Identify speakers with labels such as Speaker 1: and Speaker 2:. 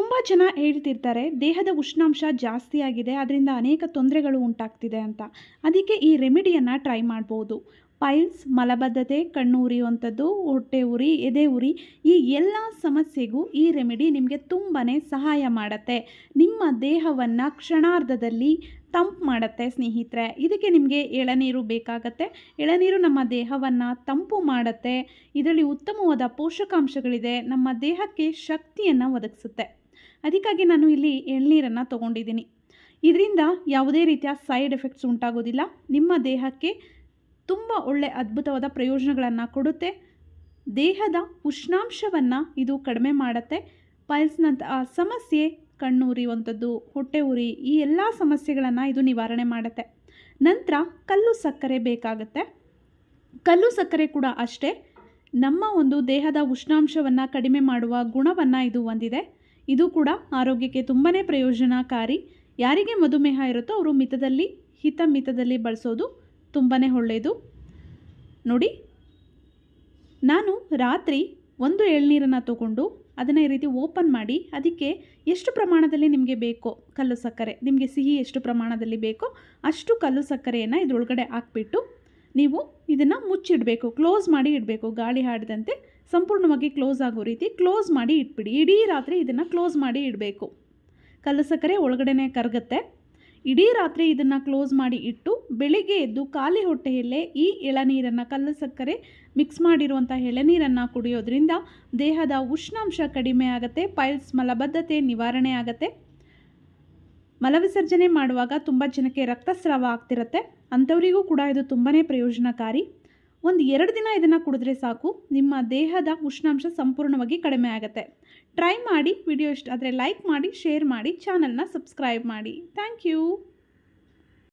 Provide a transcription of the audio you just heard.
Speaker 1: ತುಂಬ ಜನ ಹೇಳ್ತಿರ್ತಾರೆ, ದೇಹದ ಉಷ್ಣಾಂಶ ಜಾಸ್ತಿ ಆಗಿದೆ ಅದರಿಂದ ಅನೇಕ ತೊಂದರೆಗಳು ಉಂಟಾಗ್ತಿದೆ ಅಂತ. ಅದಕ್ಕೆ ಈ ರೆಮಿಡಿಯನ್ನು ಟ್ರೈ ಮಾಡ್ಬೋದು. ಪೈಲ್ಸ್, ಮಲಬದ್ಧತೆ, ಕಣ್ಣು ಉರಿಯುವಂಥದ್ದು, ಹೊಟ್ಟೆ ಉರಿ, ಎದೆ ಉರಿ, ಈ ಎಲ್ಲ ಸಮಸ್ಯೆಗೂ ಈ ರೆಮಿಡಿ ನಿಮಗೆ ತುಂಬಾ ಸಹಾಯ ಮಾಡುತ್ತೆ. ನಿಮ್ಮ ದೇಹವನ್ನು ಕ್ಷಣಾರ್ಧದಲ್ಲಿ ತಂಪು ಮಾಡುತ್ತೆ ಸ್ನೇಹಿತರೆ. ಇದಕ್ಕೆ ನಿಮಗೆ ಎಳನೀರು ಬೇಕಾಗತ್ತೆ. ಎಳನೀರು ನಮ್ಮ ದೇಹವನ್ನು ತಂಪು ಮಾಡುತ್ತೆ. ಇದರಲ್ಲಿ ಉತ್ತಮವಾದ ಪೋಷಕಾಂಶಗಳಿದೆ. ನಮ್ಮ ದೇಹಕ್ಕೆ ಶಕ್ತಿಯನ್ನು ಒದಗಿಸುತ್ತೆ. ಅದಕ್ಕಾಗಿ ನಾನು ಇಲ್ಲಿ ಎಳ್ನೀರನ್ನು ತೊಗೊಂಡಿದ್ದೀನಿ. ಇದರಿಂದ ಯಾವುದೇ ರೀತಿಯ ಸೈಡ್ ಎಫೆಕ್ಟ್ಸ್ ಉಂಟಾಗೋದಿಲ್ಲ. ನಿಮ್ಮ ದೇಹಕ್ಕೆ ತುಂಬ ಒಳ್ಳೆ ಅದ್ಭುತವಾದ ಪ್ರಯೋಜನಗಳನ್ನು ಕೊಡುತ್ತೆ. ದೇಹದ ಉಷ್ಣಾಂಶವನ್ನು ಇದು ಕಡಿಮೆ ಮಾಡುತ್ತೆ. ಪೈಲ್ಸ್ನಂತಹ ಸಮಸ್ಯೆ, ಕಣ್ಣು ಉರಿಯುವಂಥದ್ದು, ಹೊಟ್ಟೆ ಉರಿ, ಈ ಎಲ್ಲ ಸಮಸ್ಯೆಗಳನ್ನು ಇದು ನಿವಾರಣೆ ಮಾಡುತ್ತೆ. ನಂತರ ಕಲ್ಲು ಸಕ್ಕರೆ ಬೇಕಾಗುತ್ತೆ. ಕಲ್ಲು ಸಕ್ಕರೆ ಕೂಡ ಅಷ್ಟೇ. ನಮ್ಮ ಒಂದು ದೇಹದ ಉಷ್ಣಾಂಶವನ್ನು ಕಡಿಮೆ ಮಾಡುವ ಗುಣವನ್ನು ಇದು ಹೊಂದಿದೆ. ಇದು ಕೂಡ ಆರೋಗ್ಯಕ್ಕೆ ತುಂಬಾ ಪ್ರಯೋಜನಕಾರಿ. ಯಾರಿಗೆ ಮಧುಮೇಹ ಇರುತ್ತೋ ಅವರು ಮಿತದಲ್ಲಿ, ಹಿತ ಮಿತದಲ್ಲಿ ಬಳಸೋದು ತುಂಬಾ ಒಳ್ಳೆಯದು. ನೋಡಿ, ನಾನು ರಾತ್ರಿ ಒಂದು ಎಳ್ನೀರನ್ನು ತಗೊಂಡು ಅದನ್ನು ಈ ರೀತಿ ಓಪನ್ ಮಾಡಿ ಅದಕ್ಕೆ ಎಷ್ಟು ಪ್ರಮಾಣದಲ್ಲಿ ನಿಮಗೆ ಬೇಕೋ ಕಲ್ಲು ಸಕ್ಕರೆ, ನಿಮಗೆ ಸಿಹಿ ಎಷ್ಟು ಪ್ರಮಾಣದಲ್ಲಿ ಬೇಕೋ ಅಷ್ಟು ಕಲ್ಲು ಸಕ್ಕರೆಯನ್ನು ಇದರೊಳಗಡೆ ಹಾಕ್ಬಿಟ್ಟು ನೀವು ಇದನ್ನು ಮುಚ್ಚಿಡಬೇಕು ಕ್ಲೋಸ್ ಮಾಡಿ ಇಡಬೇಕು, ಗಾಳಿ ಹಾಡದಂತೆ ಸಂಪೂರ್ಣವಾಗಿ ಕ್ಲೋಸ್ ಆಗೋ ರೀತಿ ಕ್ಲೋಸ್ ಮಾಡಿ ಇಟ್ಬಿಡಿ. ಇಡೀ ರಾತ್ರಿ ಇದನ್ನು ಕ್ಲೋಸ್ ಮಾಡಿ ಇಡಬೇಕು. ಕಲಸಕ್ಕರೆ ಸಕ್ಕರೆ ಒಳಗಡೆನೆ ಕರಗುತ್ತೆ. ಇಡೀ ರಾತ್ರಿ ಇದನ್ನು ಕ್ಲೋಸ್ ಮಾಡಿ ಇಟ್ಟು ಬೆಳಿಗ್ಗೆ ಎದ್ದು ಖಾಲಿ ಹೊಟ್ಟೆಯಲ್ಲೇ ಈ ಎಳನೀರನ್ನು ಕಲ್ಲಸಕ್ಕರೆ ಮಿಕ್ಸ್ ಮಾಡಿರುವಂಥ ಎಳನೀರನ್ನು ಕುಡಿಯೋದ್ರಿಂದ ದೇಹದ ಉಷ್ಣಾಂಶ ಕಡಿಮೆ ಆಗುತ್ತೆ ಪೈಲ್ಸ್ ಮಲಬದ್ಧತೆ ನಿವಾರಣೆ ಆಗುತ್ತೆ. ಮಲವಿಸರ್ಜನೆ ಮಾಡುವಾಗ ತುಂಬ ಜನಕ್ಕೆ ರಕ್ತಸ್ರಾವ ಆಗ್ತಿರುತ್ತೆ. ಅಂಥವರಿಗೂ ಕೂಡ ಇದು ತುಂಬಾ ಪ್ರಯೋಜನಕಾರಿ. ಒಂದು ಎರಡು ದಿನ ಇದನ್ನು ಕುಡಿದ್ರೆ ಸಾಕು. ನಿಮ್ಮ ದೇಹದ ಉಷ್ಣಾಂಶ ಸಂಪೂರ್ಣವಾಗಿ ಕಡಿಮೆ ಆಗುತ್ತೆ. ಟ್ರೈ ಮಾಡಿ, ವಿಡಿಯೋ ಇಷ್ಟ ಆದರೆ ಲೈಕ್ ಮಾಡಿ, ಶೇರ್ ಮಾಡಿ, ಚಾನಲ್ನ ಸಬ್ಸ್ಕ್ರೈಬ್ ಮಾಡಿ. Thank you.